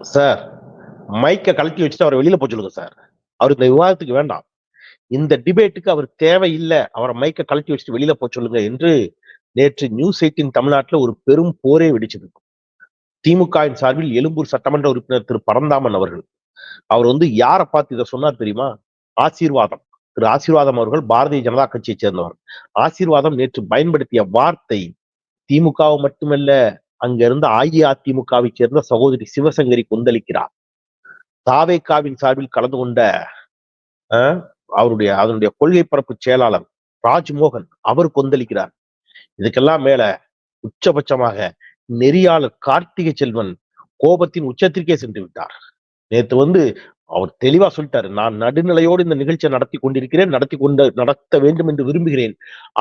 Sir மைக்க கழட்டி வச்சுட்டு அவரை வெளியில போக சொல்லுங்க சார். அவர் இந்த விவாதத்துக்கு வேண்டாம். இந்த டிபேட்டுக்கு அவர் தேவையில்லை. அவரை மைக்க கழட்டி வச்சுட்டு வெளியில போக சொல்லுங்க என்று நேற்று நியூஸ் எயிட்டின் தமிழ்நாட்டுல ஒரு பெரும் போரே வெடிச்சது. திமுகவின் சார்பில் எழும்பூர் சட்டமன்ற உறுப்பினர் திரு. பரந்தாமன் அவர்கள். அவர் வந்து யாரை பார்த்து இதை சொன்னார் தெரியுமா? ஆசீர்வாதம். திரு. ஆசீர்வாதம் அவர்கள் பாரதிய ஜனதா கட்சியை சேர்ந்தவர். ஆசீர்வாதம் நேற்று பயன்படுத்திய வார்த்தை திமுகவை மட்டுமல்ல அங்கிருந்து அஇஅதிமுகவை சேர்ந்த சகோதரி சிவசங்கரி கொந்தளிக்கிறார். தாவேக்காவின் சார்பில் கலந்து கொண்ட அவருடைய அதனுடைய கொள்கை பரப்பு செயலாளர் ராஜ்மோகன் அவர் கொந்தளிக்கிறார். இதுக்கெல்லாம் மேல உச்சபட்சமாக நெறியாளர் கார்த்திகை செல்வன் கோபத்தின் உச்சத்திற்கே சென்று விட்டார். நேத்து வந்து அவர் தெளிவா சொல்லிட்டாரு நான் நடுநிலையோடு இந்த நிகழ்ச்சியை நடத்தி கொண்டிருக்கிறேன் நடத்தி கொண்டு நடத்த வேண்டும் என்று விரும்புகிறேன்.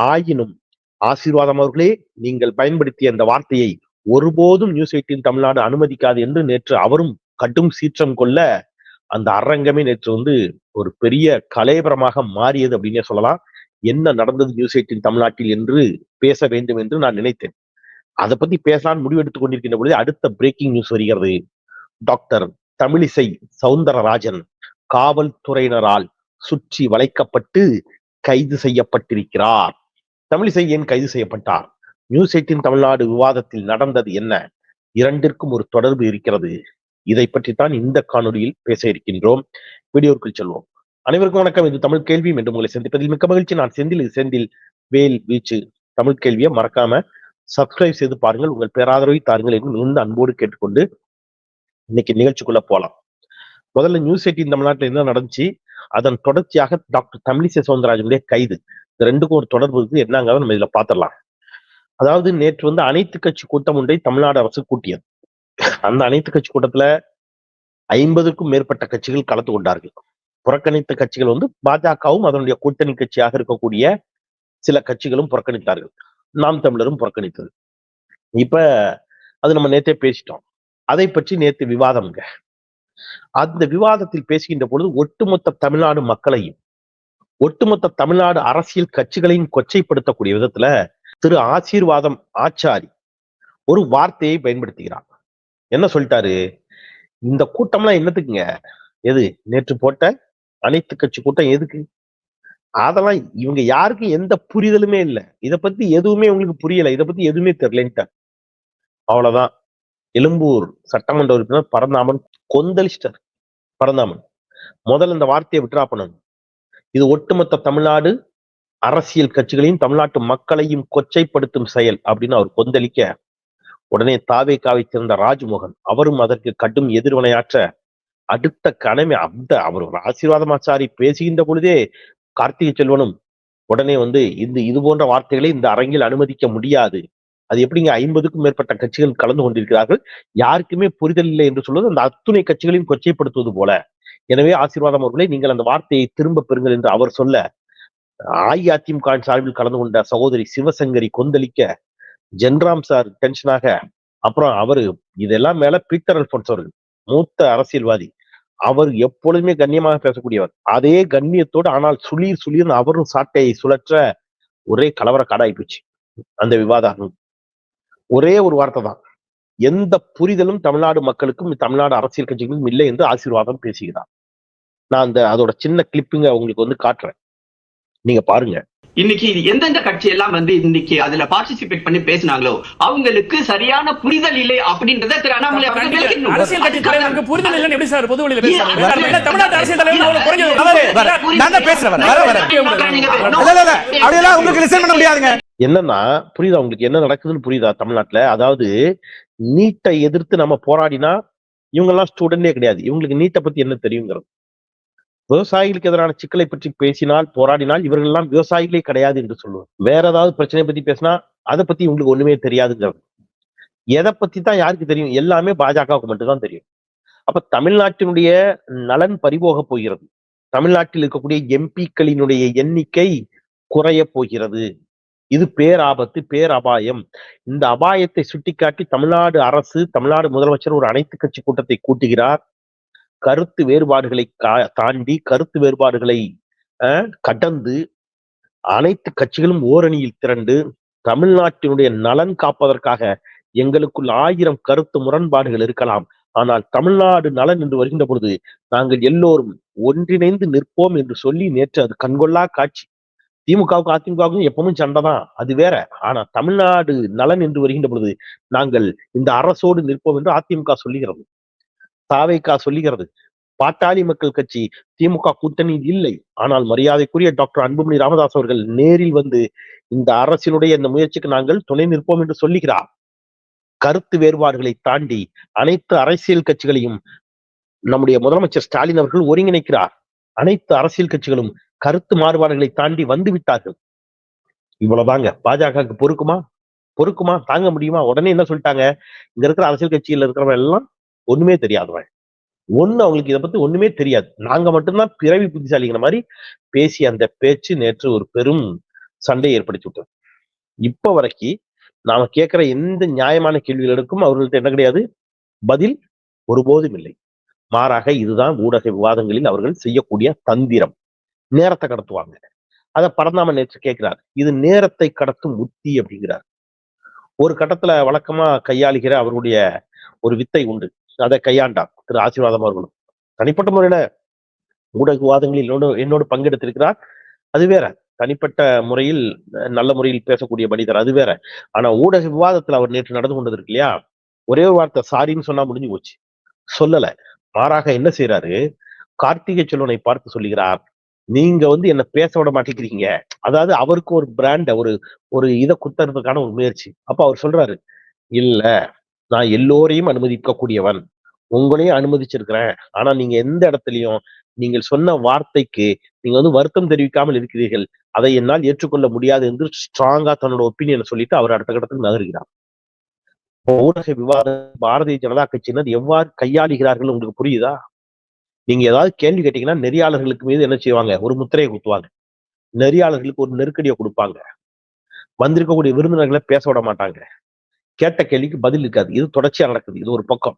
ஆயினும் ஆசீர்வாதம் அவர்களே நீங்கள் பயன்படுத்திய அந்த வார்த்தையை ஒருபோதும் நியூஸ் எயிட்டின் தமிழ்நாடு அனுமதிக்காது என்று நேற்று அவரும் கடும் சீற்றம் கொள்ள அந்த அரங்கமே நேற்று வந்து ஒரு பெரிய கலேபரமாக மாறியது அப்படின்னே சொல்லலாம். என்ன நடந்தது நியூஸ் எயிட்டின் தமிழ்நாட்டில் என்று பேச வேண்டும் என்று நான் நினைத்தேன். அதை பத்தி பேசலான்னு முடிவெடுத்துக் கொண்டிருக்கின்ற பொழுது அடுத்த பிரேக்கிங் நியூஸ் வருகிறது. டாக்டர் தமிழிசை சவுந்தரராஜன் காவல்துறையினரால் சுற்றி வளைக்கப்பட்டு கைது செய்யப்பட்டிருக்கிறார். தமிழிசை ஏன் கைது செய்யப்பட்டார்? நியூஸ் எயிட்டின் தமிழ்நாடு விவாதத்தில் நடந்தது என்ன? இரண்டிற்கும் ஒரு தொடர்பு இருக்கிறது. இதை பற்றித்தான் இந்த காணொலியில் பேச இருக்கின்றோம். வீடியோக்குள் செல்வோம். அனைவருக்கும் வணக்கம். இது தமிழ் கேள்வி என்று உங்களை சந்திப்பதில் மிக்க மகிழ்ச்சி. நான் செந்தில். இது செந்தில் வேல் வீச்சு தமிழ் கேள்வியை மறக்காம சப்ஸ்கிரைப் செய்து பாருங்கள். உங்கள் பேராதரவை தாருங்கள் என்று மிகுந்த அன்போடு கேட்டுக்கொண்டு இன்னைக்கு நிகழ்ச்சிக்குள்ள போலாம். முதல்ல நியூஸ் எயிட்டின் தமிழ்நாட்டில் என்ன நடந்துச்சு? அதன் தொடர்ச்சியாக டாக்டர் தமிழிசை சவுந்தரராஜனுடைய கைது. இந்த ரெண்டுக்கும் ஒரு தொடர்பு இருக்கு. என்னங்கிறத நம்ம இதுல பாத்திரலாம் அதாவது நேற்று வந்து அனைத்து கட்சி கூட்டம் ஒன்றை தமிழ்நாடு அரசு கூட்டியது. அந்த அனைத்து கட்சி கூட்டத்துல ஐம்பதுக்கும் மேற்பட்ட கட்சிகள் கலந்து கொண்டார்கள். புறக்கணித்த கட்சிகள் வந்து பாஜகவும் அதனுடைய கூட்டணி கட்சியாக இருக்கக்கூடிய சில கட்சிகளும் புறக்கணித்தார்கள். நாம் தமிழரும் புறக்கணித்தது. இப்ப அது நம்ம நேத்தே பேசிட்டோம். அதை பற்றி நேத்து விவாதம்ங்க அந்த விவாதத்தில் பேசுகின்ற பொழுது ஒட்டுமொத்த தமிழ்நாடு மக்களையும் ஒட்டுமொத்த தமிழ்நாடு அரசியல் கட்சிகளையும் கொச்சைப்படுத்தக்கூடிய விதத்துல திரு ஆசீர்வாதம் ஆச்சாரி ஒரு வார்த்தையை பயன்படுத்துகிறார் என்ன சொல்லிட்டாரு? இந்த கூட்டம்லாம் என்னத்துக்குங்க? எது? நேற்று போட்ட அனைத்து கட்சி கூட்டம் எதுக்கு? அதெல்லாம் இவங்க யாருக்கும் எந்த புரிதலுமே இல்லை. இதை பத்தி எதுவுமே உங்களுக்கு புரியல. இதை பத்தி எதுவுமே தெரியலன்ட்டார் அவ்வளவுதான். எழும்பூர் சட்டமன்ற உறுப்பினர் பரந்தாமன் கொந்தளிச்சிட்டார். பரந்தாமன் முதல்ல இந்த வார்த்தையை விட்ரா பண்ணணும் இது ஒட்டுமொத்த தமிழ்நாடு அரசியல் கட்சிகளையும் தமிழ்நாட்டு மக்களையும் கொச்சைப்படுத்தும் செயல் அப்படின்னு அவர் கொந்தளிக்க உடனே தாவேக்காவை சேர்ந்த ராஜ்மோகன் அவரும் அதற்கு கடும் எதிர்வினையாற்ற அடுத்த கணமே அந்த அவர் ஆசீர்வாதமாச்சாரி பேசுகின்ற பொழுதே கார்த்திகை செல்வனும் உடனே வந்து இந்த இது போன்ற வார்த்தைகளை இந்த அரங்கில் அனுமதிக்க முடியாது. அது எப்படிங்க ஐம்பதுக்கும் மேற்பட்ட கட்சிகள் கலந்து கொண்டிருக்கிறார்கள்? யாருக்குமே புரிதல் இல்லை என்று சொல்வது அந்த அத்துணை கட்சிகளையும் கொச்சைப்படுத்துவது போல. எனவே ஆசீர்வாதம் அவர்களை நீங்கள் அந்த வார்த்தையை திரும்ப பெறுங்கள் என்று அவர் சொல்ல அஇஅதிமுக சார்பில் கலந்து கொண்ட சகோதரி சிவசங்கரி கொந்தளிக்க ஜென்ராம் சார் டென்ஷனாக அப்புறம் அவரு இதெல்லாம் மேல பீட்டர் அல்போன்ஸ் அவர்கள் மூத்த அரசியல்வாதி. அவர் எப்பொழுதுமே கண்ணியமாக பேசக்கூடியவர். அதே கண்ணியத்தோடு ஆனால் சுளீர் சுளீர்னு அவரும் சாட்டையை சுழற்ற ஒரே கலவர காடாய் போச்சு அந்த விவாதம். ஒரே ஒரு வார்த்தை தான். எந்த புரிதலும் தமிழ்நாடு மக்களுக்கும் தமிழ்நாடு அரசியல் கட்சிகளுக்கும் இல்லை என்று ஆசீர்வாதம் பேசுகிறார். நான் அந்த அதோட சின்ன கிளிப்பிங்க உங்களுக்கு வந்து காட்டுறேன். நீங்க பாருங்க. இன்னைக்கு எந்தெந்த கட்சி எல்லாம் வந்து இன்னைக்கு அதுல பார்ட்டிசிபேட் பண்ணி பேசினாங்களோ அவங்களுக்கு சரியான புரிதல் இல்லை அப்படின்றத திரு அண்ணாமலை அவர்கள் விளக்கணும். அரசியல் கட்சி தலைவருக்கு புரிதல் இல்லைன்னு எப்படி சார் பொது என்ன தமிழ்நாட்டு அரசியல் தலைவர் என்னன்னா புரியுதா உங்களுக்கு? என்ன நடக்குதுன்னு புரியுதா தமிழ்நாட்டுல? அதாவது நீட்டை எதிர்த்து நம்ம போராடினா இவங்க எல்லாம் ஸ்டூடெண்டே கிடையாது. இவங்களுக்கு நீட்டை பத்தி என்ன தெரியுங்கிறது? விவசாயிகளுக்கு எதிரான சிக்கலை பற்றி பேசினால் போராடினால் இவர்கள் எல்லாம் விவசாயிகளே கிடையாது என்று சொல்லுவோம் வேற ஏதாவது பிரச்சனை பத்தி பேசினா அதை பத்தி உங்களுக்கு ஒண்ணுமே தெரியாதுங்கிறது எதை பத்தி தான் யாருக்கு தெரியும்? எல்லாமே பாஜகவுக்கு மட்டும்தான் தெரியும். அப்ப தமிழ்நாட்டினுடைய நலன் பறிபோக போகிறது. தமிழ்நாட்டில் இருக்கக்கூடிய எம்பிக்களினுடைய எண்ணிக்கை குறைய போகிறது. இது பேராபத்து பேரபாயம். இந்த அபாயத்தை சுட்டிக்காட்டி தமிழ்நாடு அரசு தமிழ்நாடு முதலமைச்சர் ஒரு அனைத்து கட்சி கூட்டத்தை கூட்டுகிறார். கருத்து வேறுபாடுகளை கா- தாண்டி கருத்து வேறுபாடுகளை அஹ், கடந்து அனைத்து கட்சிகளும் ஓரணியில் திரண்டு தமிழ்நாட்டினுடைய நலன் காப்பதற்காக எங்களுக்குள் ஆயிரம் கருத்து முரண்பாடுகள் இருக்கலாம். ஆனால் தமிழ்நாடு நலன் என்று வருகின்ற பொழுது நாங்கள் எல்லோரும் ஒன்றிணைந்து நிற்போம் என்று சொல்லி நேற்று அது கண்கொள்ளா காட்சி. திமுகவுக்கும் அதிமுகவுக்கும் எப்பவும் சண்டை தான். அது வேற. ஆனா தமிழ்நாடு நலன் என்று வருகின்ற பொழுது நாங்கள் இந்த அரசோடு நிற்போம் என்று அதிமுக சொல்லுகிறது. தாவைக்கா சொல்லுகிறது பாட்டாளி மக்கள் கட்சி திமுக கூட்டணி இல்லை. ஆனால் மரியாதைக்குரிய டாக்டர் அன்புமணி ராமதாஸ் அவர்கள் நேரில் வந்து இந்த அரசினுடைய இந்த முயற்சிக்கு நாங்கள் துணை நிற்போம் என்று சொல்லுகிறார். கருத்து வேறுபாடுகளை தாண்டி அனைத்து அரசியல் கட்சிகளையும் நம்முடைய முதலமைச்சர் ஸ்டாலின் அவர்கள் ஒருங்கிணைக்கிறார். அனைத்து அரசியல் கட்சிகளும் கருத்து மாறுபாடுகளை தாண்டி வந்து விட்டார்கள். இவ்வளவுதாங்க. பாஜகவுக்கு பொறுக்குமா? பொறுக்குமா? தாங்க முடியுமா? உடனே என்ன சொல்லிட்டாங்க? இங்க இருக்கிற அரசியல் கட்சியில இருக்கிறவங்க எல்லாம் ஒண்ணுமே தெரியாதவன் ஒண்ணு அவங்களுக்கு இதை பத்தி ஒண்ணுமே தெரியாது. நாங்க மட்டும்தான் பிறவி புத்திசாலிங்கிற மாதிரி பேசி அந்த பேச்சு நேற்று ஒரு பெரும் சண்டையை ஏற்படுத்தி விட்டோம் இப்ப வரைக்கும் நாம கேட்கிற எந்த நியாயமான கேள்விகளுக்கும் அவர்கள்ட்ட என்ன கிடையாது? பதில் ஒருபோதும் இல்லை. மாறாக இதுதான் ஊடக விவாதங்களில் அவர்கள் செய்யக்கூடிய தந்திரம். நேரத்தை கடத்துவாங்க. அதை பரந்தாம நேற்று கேட்கிறார். இது நேரத்தை கடத்தும் உத்தி அப்படிங்கிறார். ஒரு கட்டத்துல வழக்கமா கையாளுகிற அவருடைய ஒரு வித்தை உண்டு. அதை கையாண்டார் திரு ஆசீர்வாதம் அவர்களும். தனிப்பட்ட முறையில ஊடக விவாதங்களில் என்னோடு என்னோடு பங்கெடுத்திருக்கிறார். அது வேற. தனிப்பட்ட முறையில் நல்ல முறையில் பேசக்கூடிய மனிதர் அது வேற. ஆனா ஊடக விவாதத்துல அவர் நேற்று நடந்து கொண்டது இருக்கு இல்லையா? ஒரே வார்த்தை சாரின்னு சொன்னா முடிஞ்சு போச்சு. சொல்லல. மாறாக என்ன செய்யறாரு கார்த்திகை செல்வனை பார்த்து சொல்லுகிறார். நீங்க வந்து என்ன பேச விட மாட்டேங்கிறீங்க. அதாவது அவருக்கு ஒரு பிராண்ட ஒரு ஒரு இதை குத்துறதுக்கான ஒரு முயற்சி. அப்ப அவர் சொல்றாரு இல்ல நான் எல்லோரையும் அனுமதிக்கக்கூடியவன். உங்களையும் அனுமதிச்சிருக்கிறேன். ஆனா நீங்க எந்த இடத்துலயும் நீங்கள் சொன்ன வார்த்தைக்கு நீங்க வந்து வருத்தம் தெரிவிக்காமல் இருக்கிறீர்கள். அதை என்னால் ஏற்றுக்கொள்ள முடியாது என்று ஸ்ட்ராங்கா தன்னோட ஒப்பீனியனை சொல்லிட்டு அவர் அடுத்த கட்டத்துக்கு நகர்கிறார். இப்போ ஊடக விவாதம் பாரதிய ஜனதா கட்சியினர் எவ்வாறு கையாளுகிறார்கள் உங்களுக்கு புரியுதா? நீங்க ஏதாவது கேள்வி கேட்டீங்கன்னா நெறியாளர்களுக்கு மீது என்ன செய்வாங்க? ஒரு முத்திரையை குத்துவாங்க. நெறியாளர்களுக்கு ஒரு நெருக்கடியை கொடுப்பாங்க. வந்திருக்கக்கூடிய விருந்தினர்களை பேச விட மாட்டாங்க. கேட்ட கேள்விக்கு பதில் இருக்காது. இது தொடர்ச்சியா நடக்குது. இது ஒரு பக்கம்.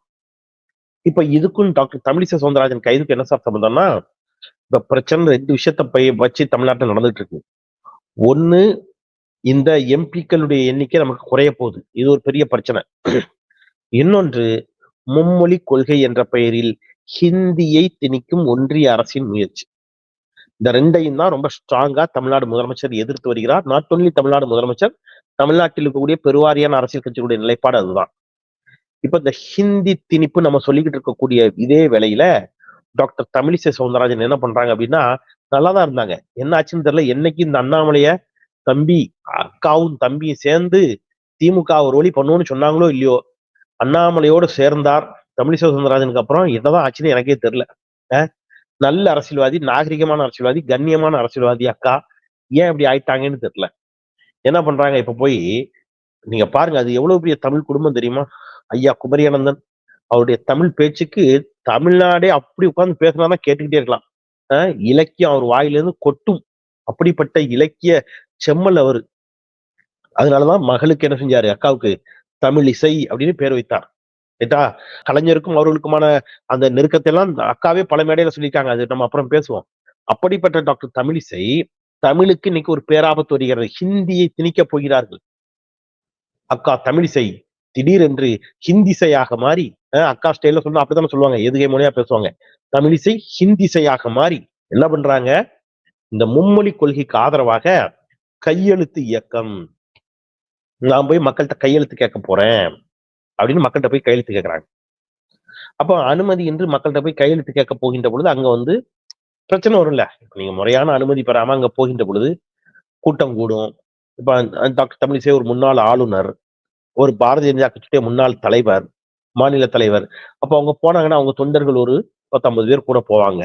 இப்ப இதுக்கும் டாக்டர் தமிழிசை சவுந்தரராஜன் கைதுக்கு என்ன சார் சம்பந்தம்னா இப்ப பிரச்சனை ரெண்டு விஷயத்த வச்சு தமிழ்நாட்டில் நடந்துட்டு இருக்கு. ஒண்ணு இந்த எம்பிக்களுடைய எண்ணிக்கை நமக்கு குறைய போகுது. இது ஒரு பெரிய பிரச்சனை. இன்னொன்று மும்மொழி கொள்கை என்ற பெயரில் ஹிந்தியை திணிக்கும் ஒன்றிய அரசின் முயற்சி. இந்த ரெண்டையும் தான் ரொம்ப ஸ்ட்ராங்கா தமிழ்நாடு முதலமைச்சர் எதிர்த்து வருகிறார். நாட் ஒன்லி தமிழ்நாடு முதலமைச்சர் தமிழ்நாட்டில் இருக்கக்கூடிய பெருவாரியான அரசியல் கட்சிகளுடைய நிலைப்பாடு அதுதான். இப்ப இந்த ஹிந்தி திணிப்பு நம்ம சொல்லிக்கிட்டு இருக்கக்கூடிய இதே வேளையில டாக்டர் தமிழிசை சவுந்தரராஜன் என்ன பண்றாங்க அப்படின்னா நல்லாதான் இருந்தாங்க. என்ன ஆச்சுன்னு தெரியல. என்னைக்கு இந்த அண்ணாமலைய தம்பி அக்காவும் தம்பியும் சேர்ந்து திமுக ஒரு வழி பண்ணுவோம்னு சொன்னாங்களோ இல்லையோ அண்ணாமலையோடு சேர்ந்தார் தமிழிசை சவுந்தரராஜனுக்கு அப்புறம் என்னதான் ஆச்சுன்னு எனக்கே தெரியல. நல்ல அரசியல்வாதி நாகரிகமான அரசியல்வாதி கண்ணியமான அரசியல்வாதி அக்கா. ஏன் இப்படி ஆயிட்டாங்கன்னு தெரியல. என்ன பண்றாங்க? இப்ப போய் நீங்க பாருங்க அது எவ்வளவு பெரிய தமிழ் குடும்பம் தெரியுமா? ஐயா குமரியானந்தன் அவருடைய தமிழ் பேச்சுக்கு தமிழ்நாடே அப்படி உட்கார்ந்து பேசினாதான் கேட்டுக்கிட்டே இருக்கலாம். இலக்கியம் அவர் வாயிலிருந்து கொட்டும். அப்படிப்பட்ட இலக்கிய செம்மல் அவரு. அதனாலதான் மகளுக்கு என்ன செஞ்சாரு? அக்காவுக்கு தமிழ் இசை அப்படின்னு பேர் வைத்தார். ரைட்டா கலைஞருக்கும் அவர்களுக்குமான அந்த நெருக்கத்தை எல்லாம் அக்காவே பல மேடையில சொல்லியிருக்காங்க. அது நம்ம அப்புறம் பேசுவோம். அப்படிப்பட்ட டாக்டர் தமிழிசை தமிழுக்கு இன்னைக்கு ஒரு பேராபத்து வருகிறது. ஹிந்தியை திணிக்கப் போகிறார்கள். அக்கா தமிழிசை திடீரென்று ஹிந்திசையாக மாறி அக்கா ஸ்டைல சொன்னா அப்படித்தானே சொல்லுவாங்க. எதுகை மொழியா பேசுவாங்க. தமிழிசை ஹிந்திசையாக மாறி என்ன பண்றாங்க? இந்த மும்மொழி கொள்கைக்கு ஆதரவாக கையெழுத்து இயக்கம். நான் போய் மக்கள்கிட்ட கையெழுத்து கேட்க போறேன் அப்படின்னு மக்கள்கிட்ட போய் கையெழுத்து கேட்கறாங்க. அப்போ அனுமதி என்று மக்கள்கிட்ட போய் கையெழுத்து கேட்க போகின்ற பொழுது அங்க வந்து பிரச்சனை வரும்ல. நீங்க முறையான அனுமதி பெறாம அங்க போகின்ற பொழுது கூட்டம் கூடும். இப்ப அந்த டாக்டர் தமிழிசை ஒரு முன்னாள் ஆளுநர் ஒரு பாரதிய ஜனதா கட்சியுடைய முன்னாள் தலைவர் மாநில தலைவர். அப்ப அவங்க போனாங்கன்னா அவங்க தொண்டர்கள் ஒரு பத்தொன்பது பேர் கூட போவாங்க.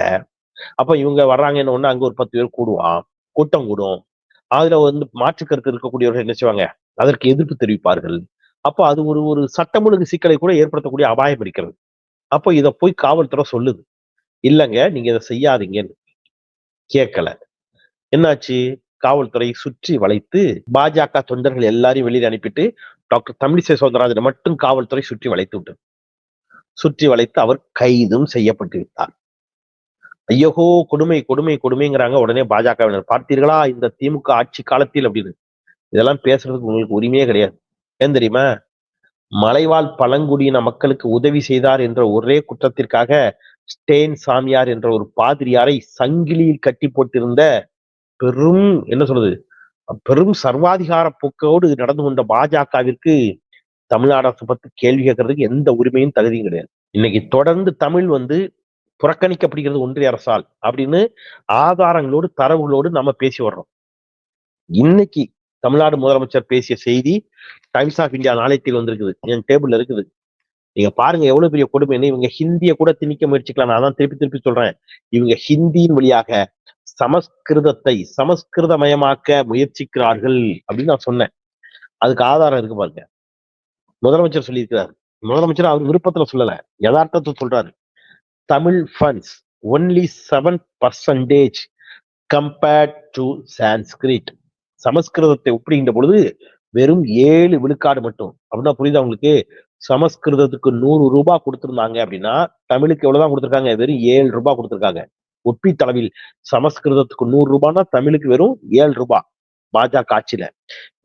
அப்ப இவங்க வர்றாங்கன்னு ஒண்ணு அங்க ஒரு பத்து பேர் கூடுவான். கூட்டம் கூடும். அதுல வந்து மாற்று கருத்து இருக்கக்கூடியவர்கள் என்ன செய்வாங்க? அதற்கு எதிர்ப்பு தெரிவிப்பார்கள். அப்போ அது ஒரு ஒரு சட்டம் ஒழுங்கு சிக்கலை கூட ஏற்படுத்தக்கூடிய அபாயம் இருக்கிறது. அப்போ இதை போய் காவல்துறை சொல்லுது. இல்லைங்க நீங்க இதை செய்யாதீங்கன்னு கேட்கல. என்னாச்சு? காவல்துறை சுற்றி வளைத்து பாஜக தொண்டர்கள் எல்லாரையும் வெளியில அனுப்பிட்டு டாக்டர் தமிழிசை சௌந்தரராஜனை மட்டும் காவல்துறை சுற்றி வளைத்து விட்டது. சுற்றி வளைத்து அவர் கைதும் செய்யப்பட்டு விட்டார். ஐயோ கொடுமை கொடுமை கொடுமைங்கிறாங்க உடனே பாஜகவினர். பார்த்தீர்களா இந்த திமுக ஆட்சி காலத்தில் அப்படின்னு? இதெல்லாம் பேசுறதுக்கு உங்களுக்கு உரிமையே கிடையாது. ஏன் தெரியுமா? மலைவாழ் பழங்குடியின மக்களுக்கு உதவி செய்தார் என்ற ஒரே குற்றத்திற்காக ஸ்டேன் சாமியார் என்ற ஒரு பாதிரியாரை சங்கிலியில் கட்டி போட்டிருந்த பெரும் என்ன சொல்றது பெரும் சர்வாதிகார போக்கோடு நடந்து கொண்ட பாஜகவிற்கு தமிழ்நாடு அரசு பத்து கேள்வி கேட்கறதுக்கு எந்த உரிமையும் தகுதியும் கிடையாது. இன்னைக்கு தொடர்ந்து தமிழ் வந்து புறக்கணிக்கப்படுகிறது ஒன்றிய அரசால் அப்படின்னு ஆதாரங்களோடு தரவுகளோடு நம்ம பேசி வர்றோம். இன்னைக்கு தமிழ்நாடு முதலமைச்சர் பேசிய செய்தி டைம்ஸ் ஆஃப் இந்தியா நாளையத்தில் வந்திருக்குது என் டேபிள்ல இருக்குது. நீங்க பாருங்க எவ்வளவு பெரிய கொடுமைன்னு இவங்க ஹிந்திய கூட திணிக்க முயற்சிக்கலாம் நான் தான் திருப்பி திருப்பி சொல்றேன். இவங்க ஹிந்தியின் வழியாக சமஸ்கிருதத்தை சமஸ்கிருதமயமாக்க முயற்சிக்கிறார்கள் அப்படின்னு நான் சொன்னேன். அதுக்கு ஆதாரம் இருக்கு பாருங்க. முதலமைச்சர் சொல்லியிருக்கிறார். முதலமைச்சர் அவர் விருப்பத்துல சொல்லல. யதார்த்தத்தை சொல்றாரு. Tamil funds only seven percentage compared to Sanskrit சமஸ்கிருதத்தை ஒப்பிடுகின்ற பொழுது வெறும் ஏழு விழுக்காடு மட்டும். அப்படின்னா புரியுதா உங்களுக்கு? சமஸ்கிருதத்துக்கு நூறு ரூபாய் கொடுத்திருந்தாங்க அப்படின்னா தமிழுக்கு எவ்வளவுதான் கொடுத்திருக்காங்க? வெறும் ஏழு ரூபாய் கொடுத்திருக்காங்க. ஒப்பீட்டளவில் சமஸ்கிருதத்துக்கு நூறு ரூபாய்னா தமிழுக்கு வெறும் ஏழு ரூபாய் பாஜக ஆட்சியில.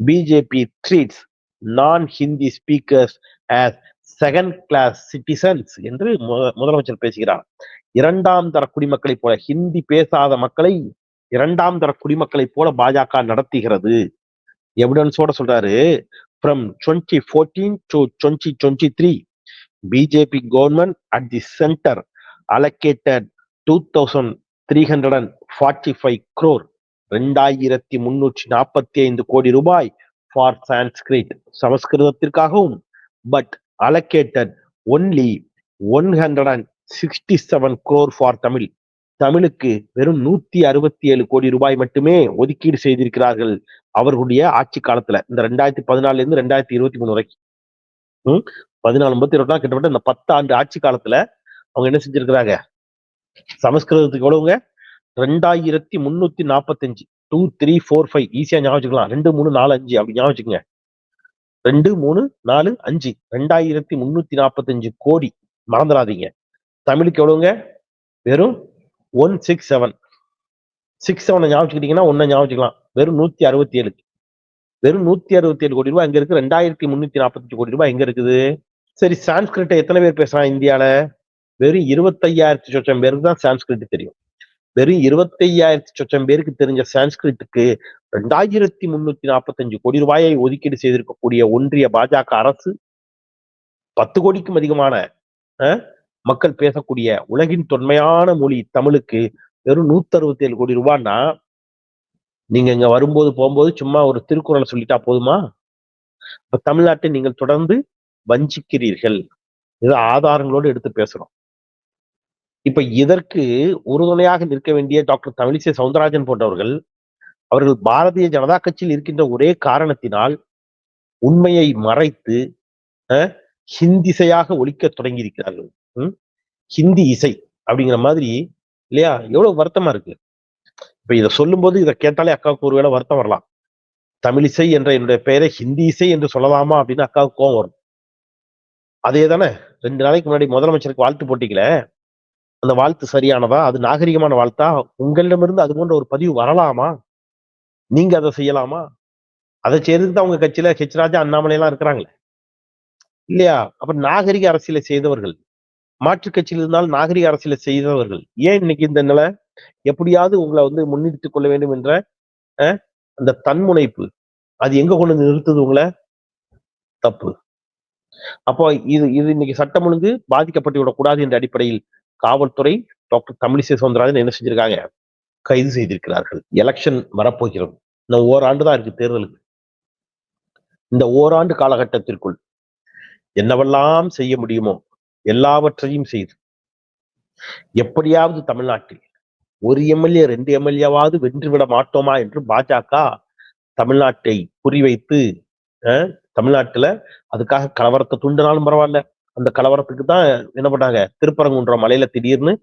BJP treats non Hindi speakers as second class citizens என்று முதலமைச்சர் பேசுகிறார். இரண்டாம் தர குடிமக்களை போல ஹிந்தி பேசாத மக்களை இரண்டாம் தர குடிமக்களை போல பாஜக நடத்துகிறது. எவிடன்ஸோட சொல்றாரு. From twenty fourteen to twenty twenty three BJP government at the centre allocated two thousand three hundred and forty five crore ரெண்டாயிரத்தி முன்னூற்றி நாற்பத்தி ஐந்து கோடி ரூபாய் for Sanskrit சமஸ்கிருதத்திற்காகவும் but allocated only one hundred and sixty seven crore for Tamil தமிழுக்கு வெறும் நூத்தி அறுபத்தி ஏழு கோடி ரூபாய் மட்டுமே ஒதுக்கீடு செய்திருக்கிறார்கள் அவர்களுடைய ஆட்சி காலத்துல இந்த ரெண்டாயிரத்தி பதினாலுல இருந்து ரெண்டாயிரத்தி இருபத்தி மூணு வரைக்கும். ம்? பதினாலு முப்பத்தி இருபத்தி கிட்டத்தட்ட இந்த பத்து ஆண்டு ஆட்சி காலத்துல அவங்க என்ன செஞ்சிருக்கிறாங்க? சமஸ்கிருதத்துக்கு எவ்வளவுங்க? ரெண்டாயிரத்தி முன்னூத்தி நாற்பத்தஞ்சு டூ த்ரீ ஃபோர் ஃபைவ் ஈஸியா ஞாபகம் வச்சுக்கலாம். ரெண்டு மூணு நாலு அஞ்சு. அப்படி ஞாபகம் வச்சுக்கோங்க. ரெண்டு மூணு நாலு அஞ்சு. ரெண்டாயிரத்தி முன்னூத்தி நாற்பத்தஞ்சு கோடி. மறந்துடாதீங்க. தமிழுக்கு எவ்வளவுங்க? வெறும் ஒன் சிக்ஸ் செவன் சிக்ஸ் செவனை ஞாபகம் வச்சுக்கிட்டீங்கன்னா ஒன்றை ஞாபகம் வெறும் நூத்தி அறுபத்தி ஏழு வெறும் நூத்தி அறுபத்தி ஏழு கோடி ரூபாய் எங்க இருக்கு. ரெண்டாயிரத்தி முன்னூத்தி நாற்பத்தஞ்சு கோடி ரூபாய் எங்க இருக்குது. சரி சான்ஸ்கிரிட்டை எத்தனை பேர் பேசுறான் இந்தியால? வெறும் இருபத்தையாயிரத்தி சொச்சம் பேருக்கு தான் சான்ஸ்கிரிட் தெரியும். வெறும் இருபத்தையாயிரத்தி சொச்சம் பேருக்கு தெரிஞ்ச சான்ஸ்கிரிட்டுக்கு ரெண்டாயிரத்தி முன்னூத்தி நாற்பத்தஞ்சு கோடி ரூபாயை ஒதுக்கீடு செய்திருக்கக்கூடிய ஒன்றிய பாஜக அரசு பத்து கோடிக்கும் அதிகமான அஹ், மக்கள் பேசக்கூடிய உலகின் தொன்மையான மொழி தமிழுக்கு வெறும் நூத்தி அறுபத்தி ஏழு கோடி ரூபான்னா நீங்க இங்க வரும்போது போகும்போது சும்மா ஒரு திருக்குறளை சொல்லிட்டா போதுமா? இப்ப தமிழ்நாட்டை நீங்கள் தொடர்ந்து வஞ்சிக்கிறீர்கள். இது ஆதாரங்களோடு எடுத்து பேசுறோம். இப்ப இதற்கு உறுதுணையாக நிற்க வேண்டிய டாக்டர் தமிழிசை சவுந்தரராஜன் போன்றவர்கள் அவர்கள் பாரதிய ஜனதா கட்சியில் இருக்கின்ற ஒரே காரணத்தினால் உண்மையை மறைத்து ஹிந்திசையாக ஒழிக்க தொடங்கி இருக்கிறார்கள் ஹிந்தி இசை அப்படிங்கிற மாதிரி இல்லையா? எவ்வளவு வருத்தமா இருக்கு. இப்ப இதை சொல்லும்போது இதை கேட்டாலே அக்காவுக்கு ஒருவேளை வருத்தம் வரலாம். தமிழிசை என்ற என்னுடைய பெயரை ஹிந்தி இசை என்று சொல்லலாமா அப்படின்னு அக்காவுக்கு கோவம் வரும். அதே தானே ரெண்டு நாளைக்கு முன்னாடி முதலமைச்சருக்கு வாழ்த்து போட்டிக்கல அந்த வாழ்த்து சரியானதா? அது நாகரிகமான வாழ்த்தா? உங்களிடமிருந்து அது போன்ற ஒரு பதிவு வரலாமா? நீங்க அதை செய்யலாமா? அதை செய்யறதுக்கு தான் உங்க கட்சியில ஹெச் ராஜா அண்ணாமலை எல்லாம் இருக்கிறாங்களே. இல்லையா? அப்ப நாகரிக அரசியலை செய்தவர்கள் மாற்றுக் கட்சியில் இருந்தால் நாகரிக அரசியலை செய்தவர்கள். ஏன் இன்னைக்கு இந்த நிலை? எப்படியாவது உங்களை வந்து முன்னிறுத்திக் கொள்ள வேண்டும் என்ற அஹ், அந்த தன்முனைப்பு. அது எங்க கொண்டு வந்து நிறுத்துது உங்களை? தப்பு. அப்போ இது இது இன்னைக்கு சட்டம் ஒழுங்கு பாதிக்கப்பட்டு விடக்கூடாது என்ற அடிப்படையில் காவல்துறை டாக்டர் தமிழிசை சவுந்தரராஜன் என்ன செஞ்சிருக்காங்க? கைது செய்திருக்கிறார்கள். எலெக்ஷன் வரப்போகிறது. இன்னும் ஓராண்டு தான் இருக்கு தேர்தலுக்கு. இந்த ஓராண்டு காலகட்டத்திற்குள் என்னவெல்லாம் செய்ய முடியுமோ எல்லாவற்றையும் செய்து. எப்படியாவது தமிழ்நாட்டில் ஒரு எம்எல்ஏ ரெண்டு எம்எல்ஏவாவது வென்றுவிட மாட்டோமா என்று பாஜக தமிழ்நாட்டை குறிவைத்து அஹ், தமிழ்நாட்டுல அதுக்காக கலவரத்தை தூண்டினாலும் பரவாயில்ல. அந்த கலவரத்துக்கு தான் என்ன பண்ணாங்க? திருப்பரங்குன்ற மலையில திடீர்னு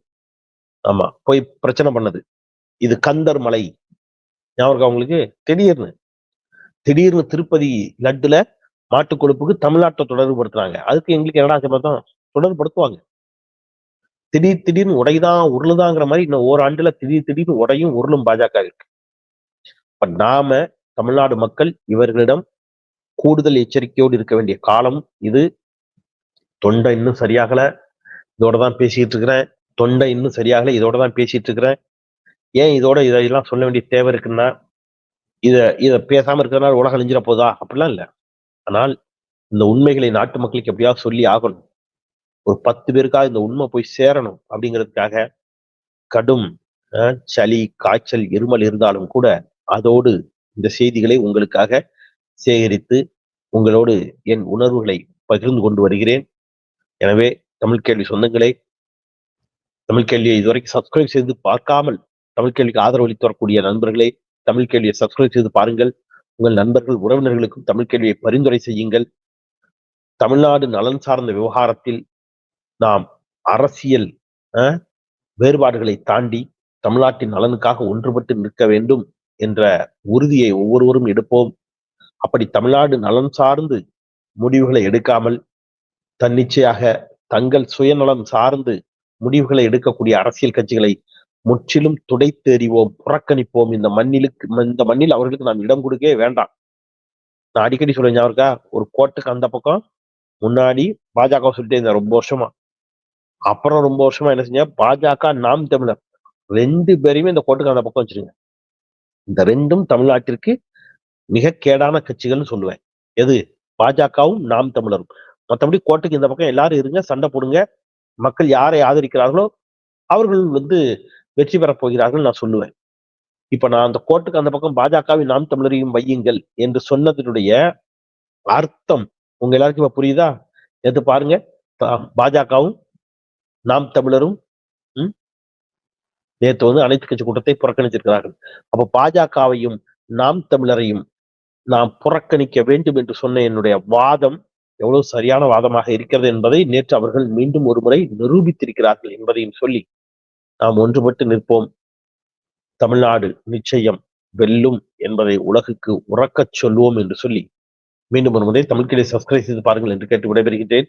ஆமா போய் பிரச்சனை பண்ணது. இது கந்தர் மலை. ஞாபகம் அவங்களுக்கு திடீர்னு. திடீர்னு திருப்பதி லட்டுல மாட்டு கொழுப்புக்கு தமிழ்நாட்டை தொடர்பு படுத்துறாங்க அதுக்கு எங்களுக்கு என்னடா சம்பந்தம்? தொடர்படுத்துவாங்க திடீர் திடீர்னு உடைதான் உருளுதாங்கிற மாதிரி இன்னும் ஓராண்டுல திடீர் திடீர்னு உடையும் உருளும் பாஜக இருக்கு. இப்ப நாம தமிழ்நாடு மக்கள் இவர்களிடம் கூடுதல் எச்சரிக்கையோடு இருக்க வேண்டிய காலம் இது. தொண்டை இன்னும் சரியாகல. இதோட தான் பேசிட்டு இருக்கிறேன். தொண்டை இன்னும் சரியாகல. இதோட தான் பேசிட்டு இருக்கிறேன். ஏன் இதோட இதெல்லாம் சொல்ல வேண்டிய தேவை இருக்குன்னா இதை இதை பேசாம இருக்கிறதுனால உலகம் அழிஞ்சிட போதா? அப்படிலாம் இல்லை. ஆனால் இந்த உண்மைகளை நாட்டு மக்களுக்கு எப்படியாவது சொல்லி ஆகணும். ஒரு பத்து பேருக்காக இந்த உண்மை போய் சேரணும் அப்படிங்கிறதுக்காக கடும் சளி காய்ச்சல் இருமல் இருந்தாலும் கூட அதோடு இந்த செய்திகளை உங்களுக்காக சேகரித்து உங்களோடு என் உணர்வுகளை பகிர்ந்து கொண்டு வருகிறேன். எனவே தமிழ் கேள்வி சொந்தங்களே தமிழ் கேள்வியை இதுவரைக்கும் சப்ஸ்கிரைப் செய்து பார்க்காமல் தமிழ் கேள்விக்கு ஆதரவளித்து வரக்கூடிய நண்பர்களே தமிழ் கேள்வியை சப்ஸ்கிரைப் செய்து பாருங்கள். உங்கள் நண்பர்கள் உறவினர்களுக்கும் தமிழ் கேள்வியை பரிந்துரை செய்யுங்கள். தமிழ்நாடு நலன் சார்ந்த விவகாரத்தில் நாம் அரசியல் வேறுபாடுகளை தாண்டி தமிழ்நாட்டின் நலனுக்காக ஒன்றுபட்டு நிற்க வேண்டும் என்ற உறுதியை ஒவ்வொருவரும் எடுப்போம். அப்படி தமிழ்நாடு நலன் சார்ந்து முடிவுகளை எடுக்காமல் தன்னிச்சையாக தங்கள் சுயநலம் சார்ந்து முடிவுகளை எடுக்கக்கூடிய அரசியல் கட்சிகளை முற்றிலும் துடைத்தெறிவோம் புறக்கணிப்போம். இந்த மண்ணிலுக்கு இந்த மண்ணில் அவர்களுக்கு நாம் இடம் கொடுக்கவே வேண்டாம். நான் அடிக்கடி சொல்றேன் அவருக்கா இருக்கா? ஒரு கோட்டுக்கு அந்த பக்கம் முன்னாடி பாஜக சொல்லிட்டே இருந்தேன் ரொம்ப வருஷமா. அப்புறம் ரொம்ப வருஷமா என்ன செஞ்சா பாஜக நாம் தமிழர். ரெண்டு பேரையுமே இந்த கோட்டுக்கு அந்த பக்கம் வச்சிருங்க. இந்த ரெண்டும் தமிழ்நாட்டிற்கு மிக கேடான கட்சிகள்னு சொல்லுவேன். எது? பாஜகவும் நாம் தமிழரும். மற்றபடி கோட்டுக்கு இந்த பக்கம் எல்லாரும் இருங்க சண்டை போடுங்க. மக்கள் யாரை ஆதரிக்கிறார்களோ அவர்கள் வந்து வெற்றி பெறப் போகிறார்கள் நான் சொல்லுவேன். இப்ப நான் அந்த கோட்டுக்கு அந்த பக்கம் பாஜகவின் நாம் தமிழரையும் வையுங்கள் என்று சொன்னதனுடைய அர்த்தம் உங்க எல்லாருக்கும் இப்ப புரியுதா? எது பாருங்க பாஜகவும் நாம் தமிழரும் நேற்று வந்து அனைத்து கட்சி கூட்டத்தை புறக்கணித்திருக்கிறார்கள். அப்ப பாஜகவையும் நாம் தமிழரையும் நாம் புறக்கணிக்க வேண்டும் என்று சொன்ன என்னுடைய வாதம் எவ்வளவு சரியான வாதமாக இருக்கிறது என்பதை நேற்று அவர்கள் மீண்டும் ஒரு முறை நிரூபித்திருக்கிறார்கள் என்பதையும் சொல்லி நாம் ஒன்றுபட்டு நிற்போம். தமிழ்நாடு நிச்சயம் வெல்லும் என்பதை உலகுக்கு உறக்கச் சொல்வோம் என்று சொல்லி மீண்டும் ஒரு முறை தமிழ்கிளை சப்ஸ்கிரைப் செய்து பாருங்கள் என்று கேட்டு விடைபெறுகின்றேன்.